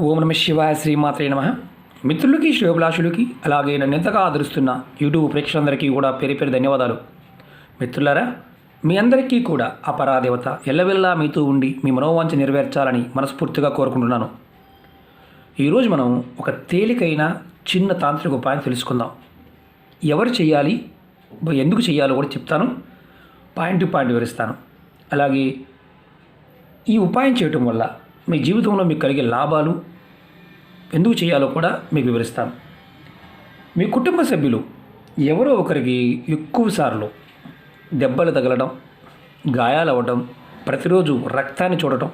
ఓం నమ శివాయ శ్రీమాత్రే నమ. మిత్రులకి శివభిలాషులకి అలాగే నన్ను ఎంతగా ఆదరిస్తున్న యూట్యూబ్ ప్రేక్షకులందరికీ కూడా పేరు పేరు ధన్యవాదాలు. మిత్రులారా మీ అందరికీ కూడా అపరాదేవత ఎల్లవెల్లా మీతో ఉండి మీ మనోవాంఛ నెరవేర్చాలని మనస్ఫూర్తిగా కోరుకుంటున్నాను. ఈరోజు మనం ఒక తేలికైన చిన్న తాంత్రిక ఉపాయం తెలుసుకుందాం. ఎవరు చేయాలి ఎందుకు చేయాలో కూడా చెప్తాను. పాయింట్ టు పాయింట్ వివరిస్తాను. అలాగే ఈ ఉపాయం చేయటం వల్ల మీ జీవితంలో మీకు కలిగే లాభాలు ఎందుకు చేయాలో కూడా మీకు వివరిస్తాను. మీ కుటుంబ సభ్యులు ఎవరో ఒకరికి ఎక్కువసార్లు దెబ్బలు తగలడం గాయాలు అవ్వడం ప్రతిరోజు రక్తాన్ని చూడటం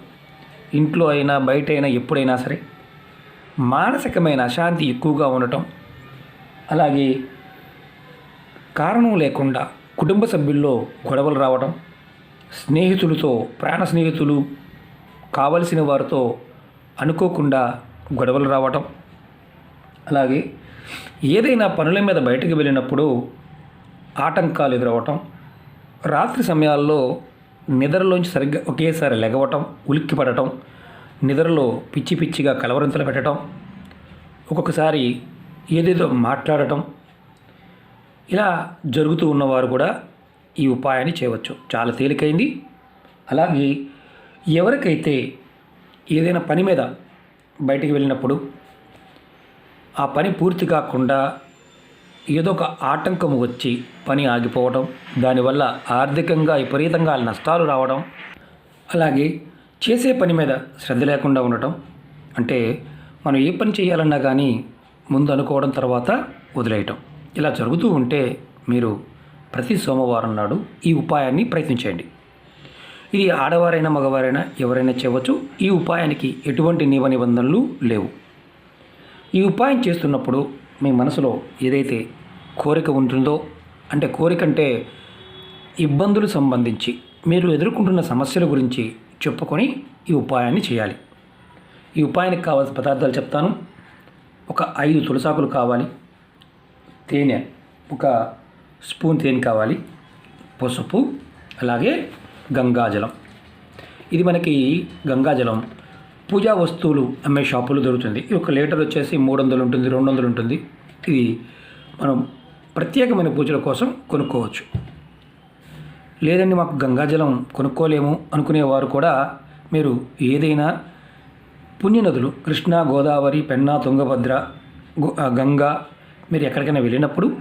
ఇంట్లో అయినా బయట అయినా ఎప్పుడైనా సరే మానసికమైన అశాంతి ఎక్కువగా ఉండటం అలాగే కారణం లేకుండా కుటుంబ సభ్యుల్లో గొడవలు రావడం స్నేహితులతో ప్రాణ స్నేహితులు కావలసిన వారితో అనుకోకుండా గొడవలు రావటం అలాగే ఏదైనా పనుల మీద బయటకు వెళ్ళినప్పుడు ఆటంకాలు ఎదురవటం రాత్రి సమయాల్లో నిద్రలోంచి సరిగ్గా ఒకేసారి లెగవటం ఉలిక్కి పడటం నిద్రలో పిచ్చి పిచ్చిగా కలవరింతలు పెట్టడం ఒక్కొక్కసారి ఏదేదో మాట్లాడటం ఇలా జరుగుతూ ఉన్నవారు కూడా ఈ ఉపాయాన్ని చేయవచ్చు. చాలా తేలికైంది. అలాగే ఎవరికైతే ఏదైనా పని మీద బయటికి వెళ్ళినప్పుడు ఆ పని పూర్తి కాకుండా ఏదో ఒక ఆటంకం వచ్చి పని ఆగిపోవడం దానివల్ల ఆర్థికంగా విపరీతంగా నష్టాలు రావడం అలాగే చేసే పని మీద శ్రద్ధ లేకుండా ఉండటం అంటే మనం ఏ పని చేయాలన్నా కానీ ముందు అనుకోవడం తర్వాత వదిలేయటం. ఇలా జరుగుతూ ఉంటే మీరు ప్రతి సోమవారం నాడు ఈ ఉపాయాన్ని ప్రయత్నించండి ఇది ఆడవారైనా మగవారైనా ఎవరైనా చేయవచ్చు. ఈ ఉపాయానికి ఎటువంటి నియమ నిబంధనలు లేవు. ఈ ఉపాయం చేస్తున్నప్పుడు మీ మనసులో ఏదైతే కోరిక ఉంటుందో అంటే కోరిక అంటే ఇబ్బందులు సంబంధించి మీరు ఎదుర్కొంటున్న సమస్యల గురించి చెప్పుకొని ఈ ఉపాయాన్ని చేయాలి. ఈ ఉపాయానికి కావాల్సిన పదార్థాలు చెప్తాను. ఒక ఐదు తులసాకులు కావాలి. తేనె ఒక స్పూన్ తేనె కావాలి. పసుపు అలాగే గంగాజలం. ఇది మనకి గంగాజలం పూజా వస్తువులు అమ్మే షాపులో దొరుకుతుంది. ఇది ఒక లీటర్ వచ్చేసి మూడు వందలు ఉంటుంది రెండు వందలు ఉంటుంది. ఇది మనం ప్రత్యేకమైన పూజల కోసం కొనుక్కోవచ్చు. లేదండి మాకు గంగాజలం కొనుక్కోలేము అనుకునేవారు కూడా మీరు ఏదైనా పుణ్యనదులు కృష్ణా గోదావరి పెన్నా తుంగభద్ర గంగా మీరు ఎక్కడికైనా వెళ్ళినప్పుడు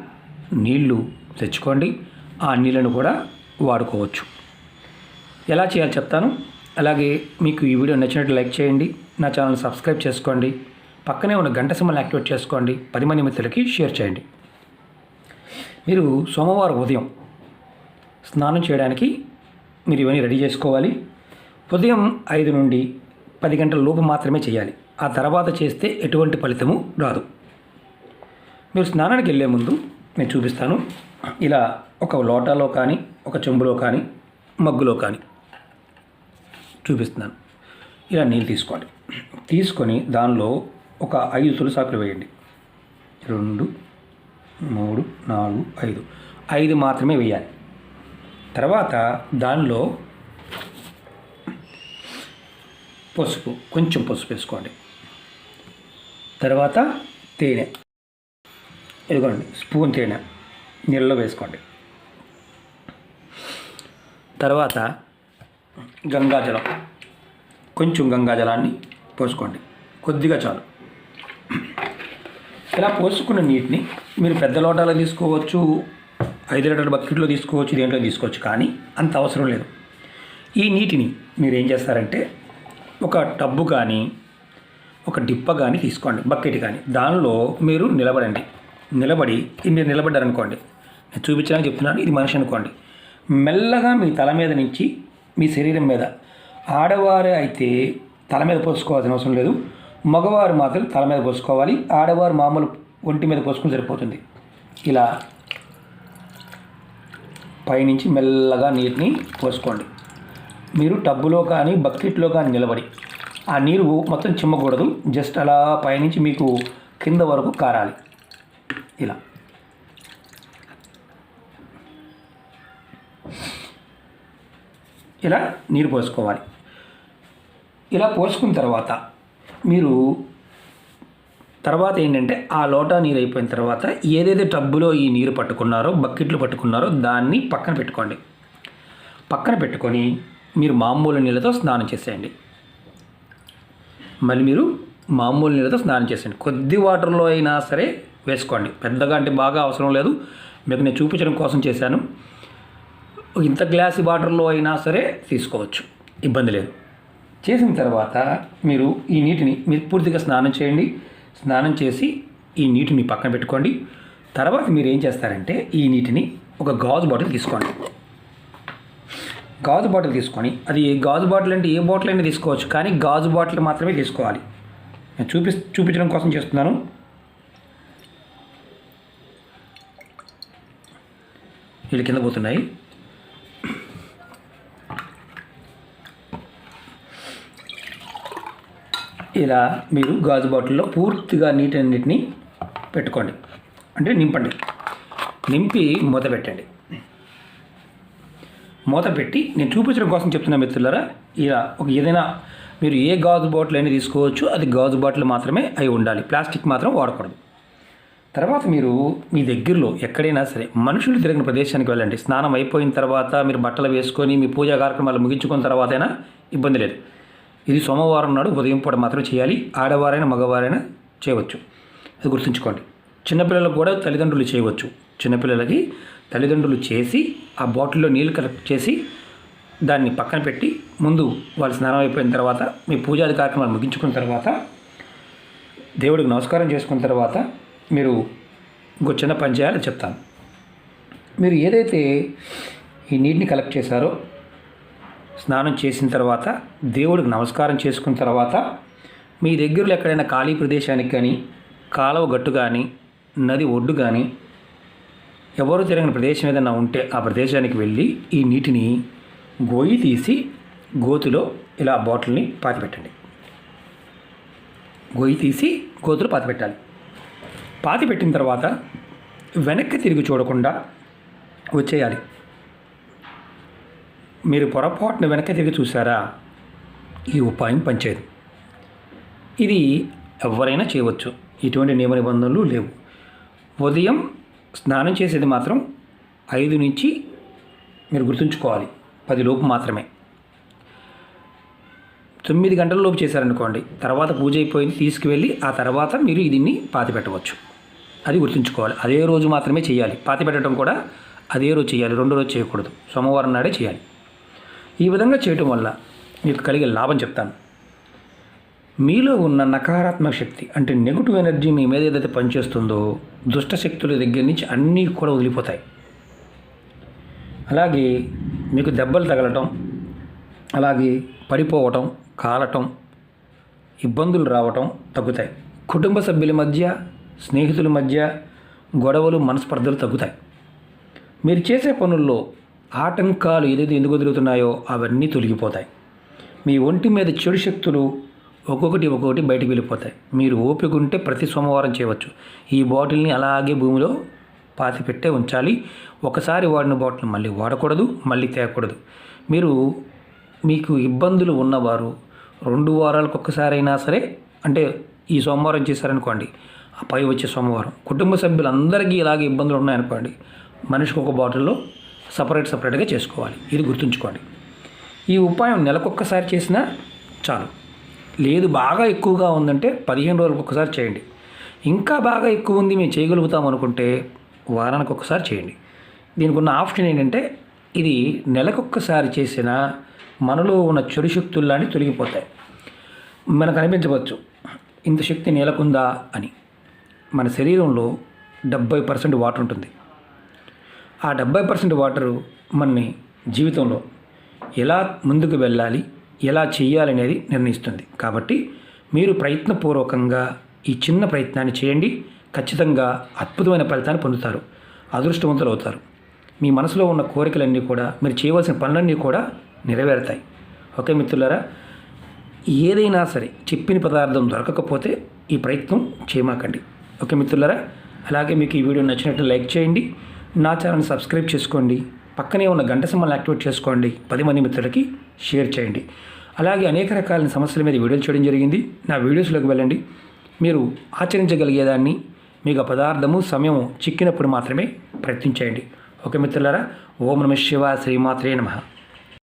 నీళ్ళు తెచ్చుకోండి. ఆ నీళ్ళను కూడా వాడుకోవచ్చు. ఎలా చేయాలో చెప్తాను. అలాగే మీకు ఈ వీడియో నచ్చినట్టు లైక్ చేయండి. నా ఛానల్ సబ్స్క్రైబ్ చేసుకోండి. పక్కనే ఉన్న గంట సింబల్ యాక్టివేట్ చేసుకోండి. పది మంది మిత్రులకి షేర్ చేయండి. మీరు సోమవారం ఉదయం స్నానం చేయడానికి మీరు ఇవన్నీ రెడీ చేసుకోవాలి. ఉదయం ఐదు నుండి పది గంటల లోపు మాత్రమే చేయాలి. ఆ తర్వాత చేస్తే ఎటువంటి ఫలితము రాదు. మీరు స్నానానికి వెళ్ళే ముందు నేను చూపిస్తాను. ఇలా ఒక లోటాలో కానీ ఒక చెంబులో కానీ మగ్గులో కానీ. చూపిస్తున్నాను. ఇలా నీళ్ళు తీసుకోండి తీసుకొని దానిలో ఒక ఐదు తులసాకులు వేయండి. రెండు మూడు నాలుగు ఐదు. ఐదు మాత్రమే వేయాలి. తర్వాత దానిలో పసుపు కొంచెం పసుపు వేసుకోండి. తర్వాత తేనె. ఇదిగోండి స్పూన్ తేనె. నీళ్ళలో వేసుకోండి. తర్వాత గంగాజలం. కొంచెం గంగాజలాన్ని పోసుకోండి. కొద్దిగా చాలు. ఇలా పోసుకున్న నీటిని మీరు పెద్ద లోటాలో తీసుకోవచ్చు ఐదు లీటర్ల బకెట్లో తీసుకోవచ్చు దేంట్లో తీసుకోవచ్చు కానీ అంత అవసరం లేదు. ఈ నీటిని మీరు ఏం చేస్తారంటే ఒక టబ్బు కానీ ఒక డిప్ప కానీ తీసుకోండి బకెట్ కానీ. దానిలో మీరు నిలబడండి. నిలబడి ఇది మీరు నిలబడ్డారనుకోండి. నేను చూపించడానికి చెప్తున్నాను ఇది మనిషి అనుకోండి. మెల్లగా మీ తల మీద నుంచి మీ శరీరం మీద. ఆడవారు అయితే తల మీద పోసుకోవాల్సిన అవసరం లేదు. మగవారు మాత్రం తల మీద పోసుకోవాలి. ఆడవారు మామూలు ఒంటి మీద పోసుకుని సరిపోతుంది. ఇలా పైనుంచి మెల్లగా నీటిని పోసుకోండి. మీరు టబ్బులో కానీ బకెట్లో కానీ నిలబడి ఆ నీరు మొత్తం చిమ్మకూడదు. జస్ట్ అలా పైనుంచి మీకు కింద వరకు కారాలి. ఇలా. ఇలా నీరు పోసుకోవాలి. ఇలా పోసుకున్న తర్వాత మీరు తర్వాత ఏంటంటే ఆ లోటా నీరు అయిపోయిన తర్వాత ఏదైతే టబ్బులో ఈ నీరు పట్టుకున్నారో బకెట్లు పట్టుకున్నారో దాన్ని పక్కన పెట్టుకోండి. పక్కన పెట్టుకొని మీరు మామూలు నీళ్ళతో స్నానం చేసేయండి. మళ్ళీ మీరు మామూలు నీళ్ళతో స్నానం చేసేయండి. కొద్ది వాటర్లో అయినా సరే వేసుకోండి. పెద్దగా అంటే బాగా అవసరం లేదు. మీకు నేను చూపించడం కోసం చేశాను. ఇంత గ్లాస్ వాటర్లో అయినా సరే తీసుకోవచ్చు. ఇబ్బంది లేదు. చేసిన తర్వాత మీరు ఈ నీటిని మీరు పూర్తిగా స్నానం చేయండి. స్నానం చేసి ఈ నీటిని పక్కన పెట్టుకోండి. తర్వాత మీరు ఏం చేస్తారంటే ఈ నీటిని ఒక గాజు బాటిల్ తీసుకోండి. గాజు బాటిల్ తీసుకొని అది గాజు బాటిల్ అంటే ఏ బాటిల్ అయినా తీసుకోవచ్చు. కానీ గాజు బాటిల్ మాత్రమే తీసుకోవాలి. నేను చూపి చూపించడం కోసం చేస్తున్నాను. వీళ్ళు కింద పోతున్నాయి. ఇలా మీరు గాజు బాటిల్లో పూర్తిగా నీటన్నిటిని పెట్టుకోండి. అంటే నింపండి. నింపి మూత పెట్టండి. మూత పెట్టి నేను చూపించడం కోసం చెప్తున్నా మిత్రులారా ఇలా ఒక ఏదైనా మీరు ఏ గాజు బాటిల్ అయినా తీసుకోవచ్చు. అది గాజు బాటిల్ మాత్రమే అవి ఉండాలి. ప్లాస్టిక్ మాత్రం వాడకూడదు. తర్వాత మీరు మీ దగ్గరలో ఎక్కడైనా సరే మనుషులు తిరిగిన ప్రదేశానికి వెళ్ళండి. స్నానం అయిపోయిన తర్వాత మీరు బట్టలు వేసుకొని మీ పూజా కార్యక్రమాలు ముగించుకున్న తర్వాత అయినా ఇబ్బంది లేదు. ఇది సోమవారం నాడు ఉదయం పూట మాత్రమే చేయాలి. ఆడవారైనా మగవారైనా చేయవచ్చు. అది గుర్తుంచుకోండి. చిన్నపిల్లలకు కూడా తల్లిదండ్రులు చేయవచ్చు. చిన్నపిల్లలకి తల్లిదండ్రులు చేసి ఆ బాటిల్లో నీళ్ళు కలెక్ట్ చేసి దాన్ని పక్కన పెట్టి ముందు వాళ్ళు స్నానం అయిపోయిన తర్వాత మీ పూజాది కార్యక్రమాలు ముగించుకున్న తర్వాత దేవుడికి నమస్కారం చేసుకున్న తర్వాత మీరు ఇంకో చిన్న పని చేయాలని చెప్తాను. మీరు ఏదైతే ఈ నీటిని కలెక్ట్ చేశారో స్నానం చేసిన తర్వాత దేవుడికి నమస్కారం చేసుకున్న తర్వాత మీ దగ్గరలో ఎక్కడైనా ఖాళీ ప్రదేశానికి కానీ కాలువ గట్టు కానీ నది ఒడ్డు కానీ ఎవరు తిరగని ప్రదేశం ఏదైనా ఉంటే ఆ ప్రదేశానికి వెళ్ళి ఈ నీటిని గోయి తీసి గోతులో ఇలా బాటిల్ని పాతిపెట్టండి. గొయ్యి తీసి గోతులు పాతి పెట్టాలి పాతి పెట్టిన తర్వాత వెనక్కి తిరిగి చూడకుండా వచ్చేయాలి. మీరు పొరపాటున వెనక తిరిగి చూసారా ఈ ఉపాయం పనిచేయదు. ఇది ఎవరైనా చేయవచ్చు. ఎటువంటి నియమ నిబంధనలు లేవు. ఉదయం స్నానం చేసేది మాత్రం ఐదు నుంచి మీరు గుర్తుంచుకోవాలి. పది లోపు మాత్రమే. తొమ్మిది గంటల లోపు చేశారనుకోండి తర్వాత పూజ అయిపోయింది తీసుకువెళ్ళి ఆ తర్వాత మీరు దీన్ని పాతి పెట్టవచ్చు అది గుర్తుంచుకోవాలి. అదే రోజు మాత్రమే చేయాలి. పాతి పెట్టడం కూడా అదే రోజు చేయాలి. రెండో రోజు చేయకూడదు. సోమవారం నాడే చేయాలి. ఈ విధంగా చేయటం వల్ల మీకు కలిగే లాభం చెప్తాను. మీలో ఉన్న నకారాత్మక శక్తి అంటే నెగిటివ్ ఎనర్జీ మీ మీద ఏదైతే పనిచేస్తుందో దుష్ట శక్తుల దగ్గర నుంచి అన్నీ కూడా వదిలిపోతాయి. అలాగే మీకు దెబ్బలు తగలటం అలాగే పడిపోవటం కాలటం ఇబ్బందులు రావటం తగ్గుతాయి. కుటుంబ సభ్యుల మధ్య స్నేహితుల మధ్య గొడవలు మనస్పర్ధలు తగ్గుతాయి. మీరు చేసే పనుల్లో ఆటంకాలు ఏదైతే ఎందుకు ఎదుగుతున్నాయో అవన్నీ తొలగిపోతాయి. మీ ఒంటి మీద చెడు శక్తులు ఒక్కొక్కటి ఒక్కొక్కటి బయటికి వెళ్ళిపోతాయి. మీరు ఓపిక ఉంటే ప్రతి సోమవారం చేయవచ్చు. ఈ బాటిల్ని అలాగే భూమిలో పాతి పెట్టే ఉంచాలి. ఒకసారి వాడిన బాటిల్ మళ్ళీ వాడకూడదు మళ్ళీ తేకూడదు. మీరు మీకు ఇబ్బందులు ఉన్నవారు రెండు వారాలకు ఒక్కసారి అయినా సరే అంటే ఈ సోమవారం చేశారనుకోండి ఆ పై వచ్చే సోమవారం కుటుంబ సభ్యులందరికీ ఇలాగే ఇబ్బందులు ఉన్నాయనుకోండి మనిషికి ఒక బాటిల్లో సపరేట్ సపరేట్గా చేసుకోవాలి. ఇది గుర్తుంచుకోండి. ఈ ఉపాయం నెలకొక్కసారి చేసినా చాలు. లేదు బాగా ఎక్కువగా ఉందంటే పదిహేను రోజులకు ఒకసారి చేయండి. ఇంకా బాగా ఎక్కువ ఉంది మేము చేయగలుగుతాం అనుకుంటే వారానికి ఒకసారి చేయండి. దీనికి ఉన్న ఆప్షన్ ఏంటంటే ఇది నెలకొక్కసారి చేసిన మనలో ఉన్న చెడు శక్తుల్లాంటి తొలగిపోతాయి. మనకు అనిపించవచ్చు ఇంత శక్తి నెలకుందా అని. మన శరీరంలో డెబ్బై పర్సెంట్ వాటర్ ఉంటుంది. ఆ డెబ్బై పర్సెంట్ వాటరు మనని జీవితంలో ఎలా ముందుకు వెళ్ళాలి ఎలా చేయాలనేది నిర్ణయిస్తుంది. కాబట్టి మీరు ప్రయత్నపూర్వకంగా ఈ చిన్న ప్రయత్నాన్ని చేయండి. ఖచ్చితంగా అద్భుతమైన ఫలితాన్ని పొందుతారు. అదృష్టవంతులు అవుతారు మీ మనసులో ఉన్న కోరికలన్నీ కూడా మీరు చేయవలసిన పనులన్నీ కూడా నెరవేరుతాయి. ఓకే మిత్రులారా? ఏదైనా సరే చెప్పిన పదార్థం దొరకకపోతే ఈ ప్రయత్నం చేయమాకండి ఓకే మిత్రులారా? అలాగే మీకు ఈ వీడియో నచ్చినట్టు లైక్ చేయండి. నా ఛానల్ సబ్స్క్రైబ్ చేసుకోండి. పక్కనే ఉన్న గంట సింబల్ని యాక్టివేట్ చేసుకోండి. పది మంది మిత్రులకి షేర్ చేయండి. అలాగే అనేక రకాలైన సమస్యల మీద వీడియోలు చేయడం జరిగింది. నా వీడియోస్లోకి వెళ్ళండి. మీరు ఆచరించగలిగేదాన్ని మీకు పదార్థము సమయం చిక్కినప్పుడు మాత్రమే ప్రయత్నించేయండి. ఓకే మిత్రులారా ఓం నమ శివ శ్రీమాత్రే నమః.